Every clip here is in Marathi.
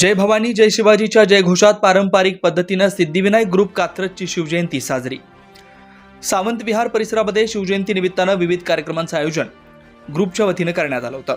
जय भवानी जय शिवाजीच्या जयघोषात पारंपरिक पद्धतीनं सिद्धिविनायक ग्रुप कात्रजची शिवजयंती साजरी. सावंत विहार परिसरामध्ये शिवजयंती निमित्तानं विविध कार्यक्रमांचं आयोजन ग्रुपच्या वतीनं करण्यात आलं होतं.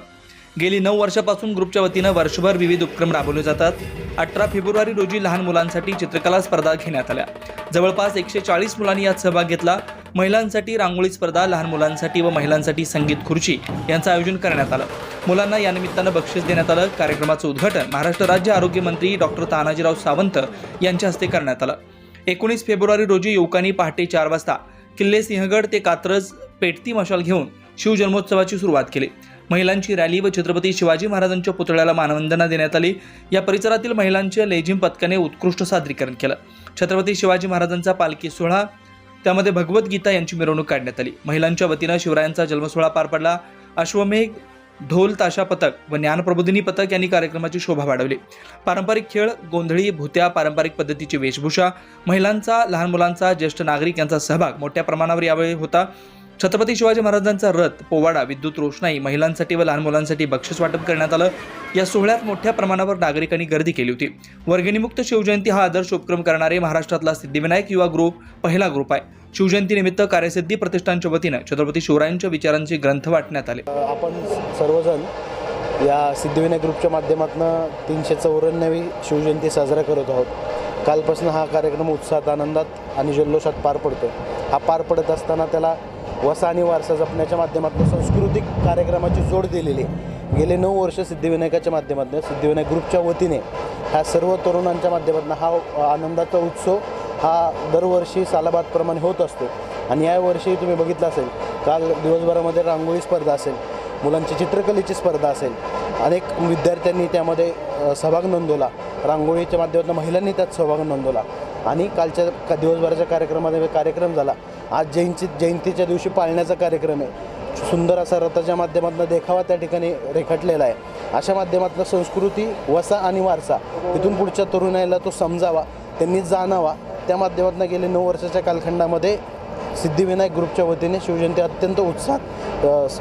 गेली नऊ वर्षापासून ग्रुपच्या वतीनं वर्षभर विविध उपक्रम राबवले जातात. अठरा फेब्रुवारी रोजी लहान मुलांसाठी चित्रकला स्पर्धा घेण्यात आल्या. जवळपास एकशे चाळीस मुलांनी यात सहभाग घेतला. महिलांसाठी रांगोळी स्पर्धा लहान मुलांसाठी व महिलांसाठी संगीत खुर्ची यांचं आयोजन करण्यात आलं. मुलांना या निमित्तानं बक्षीस देण्यात आलं. कार्यक्रमाचं उद्घाटन महाराष्ट्र राज्य आरोग्य मंत्री डॉक्टर तानाजीराव सावंत यांच्या हस्ते करण्यात आलं. एकोणीस फेब्रुवारी रोजी युवकांनी पहाटे चार वाजता किल्ले सिंहगड ते कात्रज पेटती मशाल घेऊन शिवजन्मोत्सवाची सुरुवात केली. महिलांची रॅली व छत्रपती शिवाजी महाराजांच्या पुतळ्याला मानवंदना देण्यात आली. या परिसरातील महिलांच्या लेझिम पथकाने उत्कृष्ट सादरीकरण केलं. छत्रपती शिवाजी महाराजांचा पालखी सोहळा त्यामध्ये भगवद्गीता यांची मिरवणूक काढण्यात आली. महिलांच्या वतीनं शिवरायांचा जन्मसोहळा पार पडला. अश्वमेघ ढोल ताशा पथक व ज्ञानप्रबोधिनी पथक यांनी कार्यक्रमाची शोभा वाढवली. पारंपरिक खेळ गोंधळी भुत्या पारंपरिक पद्धतीची वेशभूषा महिलांचा लहान मुलांचा ज्येष्ठ नागरिक यांचा सहभाग मोठ्या प्रमाणावर यावेळी होता. छत्रपती शिवाजी महाराजांचा रथ पोवाडा विद्युत रोषणाई महिलांसाठी व लहान मुलांसाठी बक्षीस वाटप करण्यात आलं. या सोहळ्यात मोठ्या प्रमाणावर नागरिकांनी गर्दी केली होती. वर्गणीमुक्त शिवजयंती हा आदर्श उपक्रम करणारे महाराष्ट्रातला सिद्धिविनायक युवा ग्रुप पहिला ग्रुप आहे. शिवजयंतीनिमित्त कार्यसिद्धी प्रतिष्ठानच्या वतीनं छत्रपती शिवरायांच्या विचारांचे ग्रंथ वाटण्यात आले. आपण सर्वजण या सिद्धिविनायक ग्रुपच्या माध्यमातून तीनशे चौऱ्याण्णवी शिवजयंती साजरा करत आहोत. कालपासून हा कार्यक्रम उत्साहात आनंदात आणि जल्लोषात पार पडतो हा पार पडत असताना त्याला वसा आणि वारसा जपण्याच्या माध्यमातून सांस्कृतिक कार्यक्रमाची जोड दिलेली आहे. गेले नऊ वर्ष सिद्धिविनायकाच्या माध्यमातून सिद्धिविनायक ग्रुपच्या वतीने ह्या सर्व तरुणांच्या माध्यमातून हा आनंदाचा उत्सव हा दरवर्षी सालाबादप्रमाणे होत असतो. आणि यावर्षी तुम्ही बघितलं असेल काल दिवसभरामध्ये रांगोळी स्पर्धा असेल मुलांची चित्रकलेची स्पर्धा असेल अनेक विद्यार्थ्यांनी त्यामध्ये सहभाग नोंदवला. रांगोळीच्या माध्यमातून महिलांनी त्यात सहभाग नोंदवला. आणि कालच्या का दिवसभराच्या कार्यक्रमामध्ये कार्यक्रम झाला. आज जयंती जयंतीच्या दिवशी पाळण्याचा कार्यक्रम आहे. सुंदर असा रथाच्या माध्यमातून देखावा त्या ठिकाणी रेखाटलेला आहे. अशा माध्यमातून संस्कृती वसा आणि वारसा इथून पुढच्या तरुणाईला तो समजावा त्यांनी जाणावा. त्या माध्यमातून गेले नऊ वर्षाच्या कालखंडामध्ये सिद्धिविनायक ग्रुपच्या वतीने शिवजयंती अत्यंत उत्साहात स-